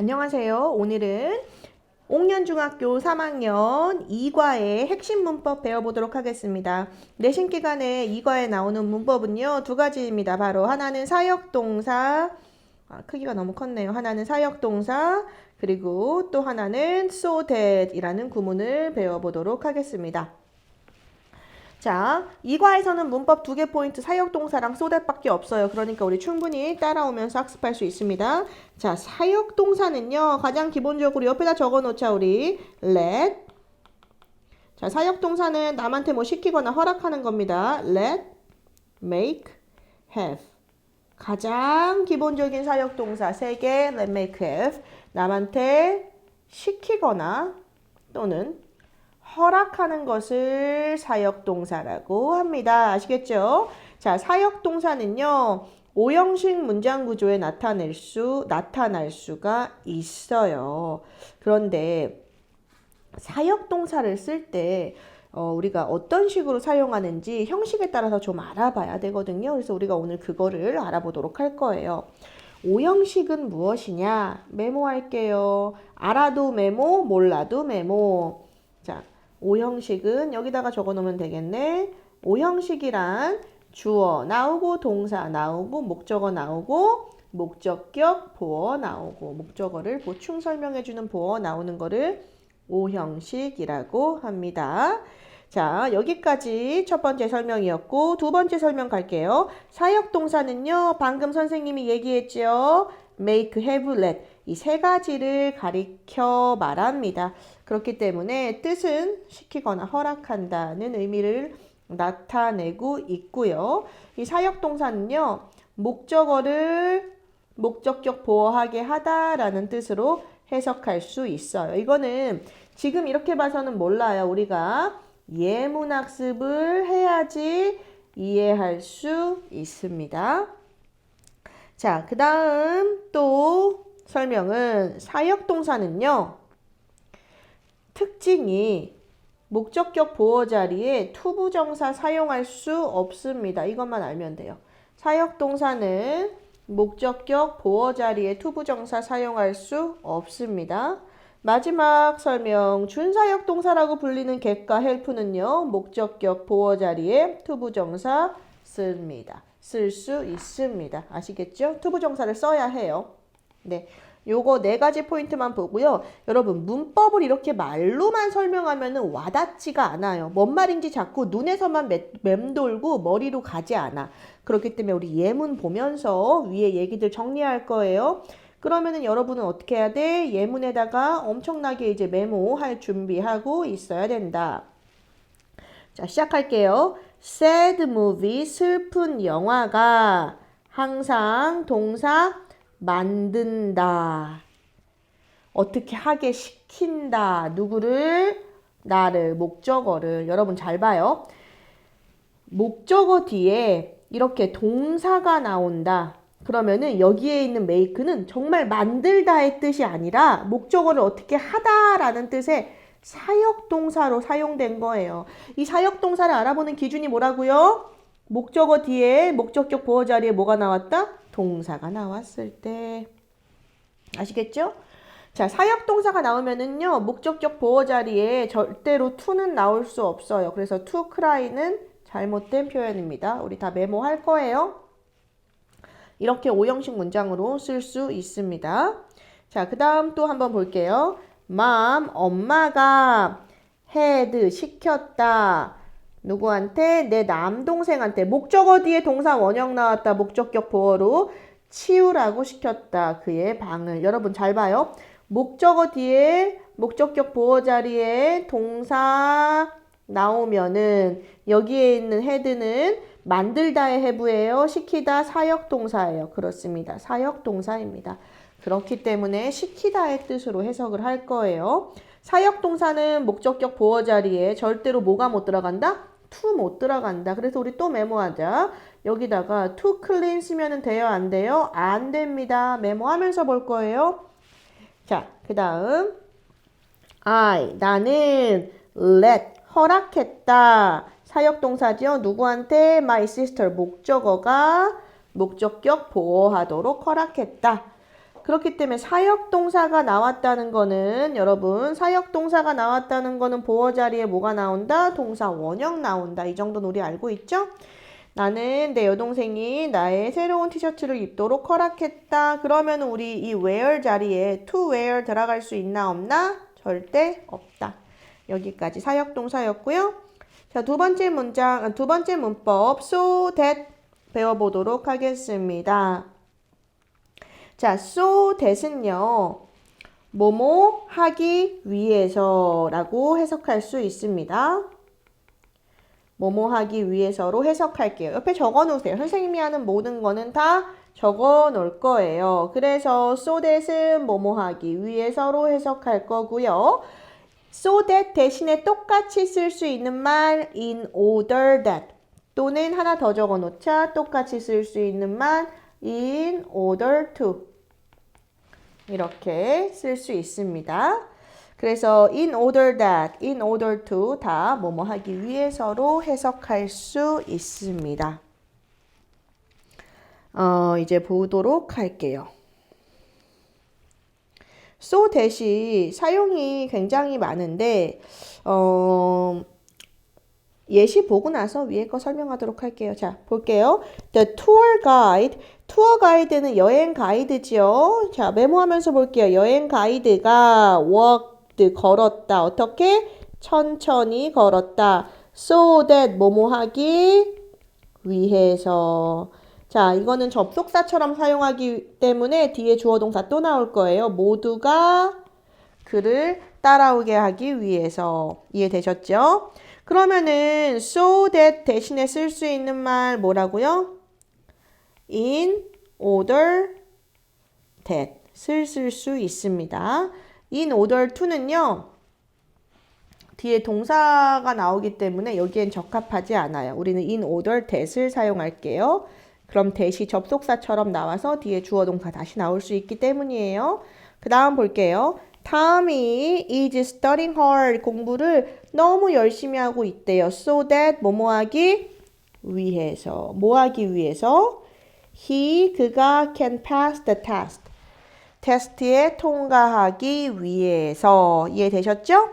안녕하세요. 오늘은 옥년중학교 3학년 2과의 핵심 문법 배워보도록 하겠습니다. 내신 기간에 2과에 나오는 문법은요, 두 가지입니다. 바로 하나는 사역동사, 아, 크기가 너무 컸네요. 하나는 사역동사, 그리고 또 하나는 so that 이라는 구문을 배워보도록 하겠습니다. 자, 이과에서는 문법 두 개 포인트 사역동사랑 쏘댓밖에 없어요. 그러니까 우리 충분히 따라오면서 학습할 수 있습니다. 자, 사역동사는요, 가장 기본적으로 옆에다 적어 놓자, 우리. let. 자, 사역동사는 남한테 뭐 시키거나 허락하는 겁니다. let, make, have. 가장 기본적인 사역동사 세 개, let, make, have. 남한테 시키거나 또는 허락하는 것을 사역동사라고 합니다. 아시겠죠? 자, 사역동사는요, 오형식 문장 구조에 나타낼 수, 나타날 수가 있어요. 그런데 사역동사를 쓸 때, 어, 우리가 어떤 식으로 사용하는지 형식에 따라서 좀 알아봐야 되거든요. 그래서 우리가 오늘 그거를 알아보도록 할 거예요. 오형식은 무엇이냐? 메모할게요. 알아도 메모, 몰라도 메모. 자, 오형식은 여기다가 적어 놓으면 되겠네. 오형식이란 주어 나오고 동사 나오고 목적어 나오고 목적격 보어 나오고 목적어를 보충 설명해 주는 보어 나오는 거를 오형식이라고 합니다. 자, 여기까지 첫 번째 설명이었고 두 번째 설명 갈게요. 사역 동사는요. 방금 선생님이 얘기했죠. make, have, let 이 세 가지를 가리켜 말합니다. 그렇기 때문에 뜻은 시키거나 허락한다는 의미를 나타내고 있고요. 이 사역 동사는요. 목적어를 목적격 보호하게 하다라는 뜻으로 해석할 수 있어요. 이거는 지금 이렇게 봐서는 몰라요. 우리가 예문학습을 해야지 이해할 수 있습니다. 자, 그 다음 또 설명은 사역동사는요. 특징이 목적격 보호 자리에 투부정사 사용할 수 없습니다. 이것만 알면 돼요. 사역동사는 목적격 보호 자리에 투부정사 사용할 수 없습니다. 마지막 설명 준사역 동사라고 불리는 get과 help는요. 목적격 보호 자리에 투부정사 씁니다. 쓸 수 있습니다. 아시겠죠? 투부정사를 써야 해요. 네. 요거 네 가지 포인트만 보고요. 여러분 문법을 이렇게 말로만 설명하면 은 와닿지가 않아요. 뭔 말인지 자꾸 눈에서만 맴돌고 머리로 가지 않아. 그렇기 때문에 우리 예문 보면서 위에 얘기들 정리할 거예요. 그러면은 여러분은 어떻게 해야 돼? 예문에다가 엄청나게 이제 메모할 준비하고 있어야 된다. 자, 시작할게요. sad movie, 슬픈 영화가 항상 동사 만든다. 어떻게 하게 시킨다. 누구를? 나를, 목적어를. 여러분 잘 봐요. 목적어 뒤에 이렇게 동사가 나온다. 그러면은 여기에 있는 make는 정말 만들다의 뜻이 아니라 목적어를 어떻게 하다라는 뜻의 사역동사로 사용된 거예요. 이 사역동사를 알아보는 기준이 뭐라고요? 목적어 뒤에 목적격 보호 자리에 뭐가 나왔다? 동사가 나왔을 때. 아시겠죠? 자, 사역 동사가 나오면은요, 목적격 보호 자리에 절대로 to는 나올 수 없어요. 그래서 to cry는 잘못된 표현입니다. 우리 다 메모할 거예요. 이렇게 오형식 문장으로 쓸 수 있습니다. 자, 그 다음 또 한번 볼게요. mom, 엄마가 had, 시켰다. 누구한테? 내 남동생한테. 목적어 뒤에 동사 원형 나왔다. 목적격 보어로 치우라고 시켰다. 그의 방을. 여러분 잘 봐요. 목적어 뒤에 목적격 보어 자리에 동사 나오면은 여기에 있는 헤드는 만들다의 해부예요. 시키다 사역동사예요. 그렇습니다. 사역동사입니다. 그렇기 때문에 시키다의 뜻으로 해석을 할 거예요. 사역동사는 목적격 보어 자리에 절대로 뭐가 못 들어간다? To 못 들어간다. 그래서 우리 또 메모하자. 여기다가 to clean 쓰면 돼요? 안 돼요? 안 됩니다. 메모하면서 볼 거예요. 자, 그 다음 I, 나는 let, 허락했다. 사역동사죠. 누구한테? My sister. 목적어가 목적격 보호하도록 허락했다. 그렇기 때문에 사역 동사가 나왔다는 거는 여러분 사역 동사가 나왔다는 거는 보어 자리에 뭐가 나온다? 동사 원형 나온다. 이 정도는 우리 알고 있죠? 나는 내 여동생이 나의 새로운 티셔츠를 입도록 허락했다. 그러면 우리 이 wear 자리에 to wear 들어갈 수 있나 없나? 절대 없다. 여기까지 사역 동사였고요. 자, 두 번째 문장, 아, 두 번째 문법 so that 배워보도록 하겠습니다. 자, so that은요. 뭐뭐 하기 위해서라고 해석할 수 있습니다. 뭐뭐 하기 위해서로 해석할게요. 옆에 적어 놓으세요. 선생님이 하는 모든 거는 다 적어 놓을 거예요. 그래서 so that은 뭐뭐 하기 위해서로 해석할 거고요. so that 대신에 똑같이 쓸 수 있는 말 in order that 또는 하나 더 적어 놓자 똑같이 쓸 수 있는 말 in order to 이렇게 쓸 수 있습니다. 그래서 in order that, in order to 다 뭐뭐 하기 위해서로 해석할 수 있습니다. 어, 이제 보도록 할게요. so that이 사용이 굉장히 많은데 어, 예시 보고 나서 위에 거 설명하도록 할게요. 자, 볼게요. The tour guide. 투어 가이드는 여행 가이드지요. 자, 메모하면서 볼게요. 여행 가이드가 walked, 걸었다. 어떻게? 천천히 걸었다. So that 뭐뭐 하기 위해서. 자, 이거는 접속사처럼 사용하기 때문에 뒤에 주어 동사 또 나올 거예요. 모두가 그를 따라오게 하기 위해서. 이해되셨죠? 그러면은 so that 대신에 쓸 수 있는 말 뭐라고요? In order that 쓸수 있습니다. in order to는요. 뒤에 동사가 나오기 때문에 여기엔 적합하지 않아요. 우리는 in order that을 사용할게요. 그럼 that이 접속사처럼 나와서 뒤에 주어 동사 다시 나올 수 있기 때문이에요. 그 다음 볼게요. Tommy is studying hard. 공부를 너무 열심히 하고 있대요. So that 뭐뭐 하기 위해서. 뭐 하기 위해서? He, 그가 can pass the test. 테스트에 통과하기 위해서. 이해되셨죠?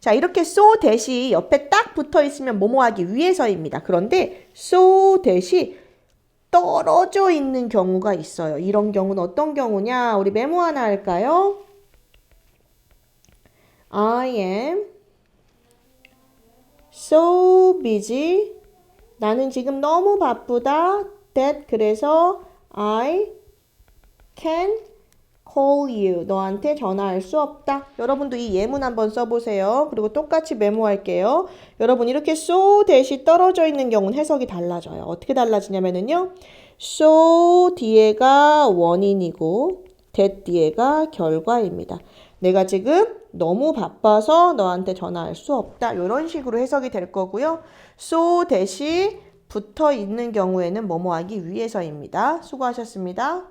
자, 이렇게 so that이 옆에 딱 붙어 있으면 뭐뭐 하기 위해서입니다. 그런데 so that이 떨어져 있는 경우가 있어요. 이런 경우는 어떤 경우냐? 우리 메모 하나 할까요? I am so busy. 나는 지금 너무 바쁘다. That 그래서 I can call you. 너한테 전화할 수 없다. 여러분도 이 예문 한번 써보세요. 그리고 똑같이 메모할게요. 여러분 이렇게 so 대시 떨어져 있는 경우는 해석이 달라져요. 어떻게 달라지냐면은요. so 뒤에가 원인이고 that 뒤에가 결과입니다. 내가 지금 너무 바빠서 너한테 전화할 수 없다. 이런 식으로 해석이 될 거고요. so 대시 붙어 있는 경우에는 뭐뭐 하기 위해서입니다. 수고하셨습니다.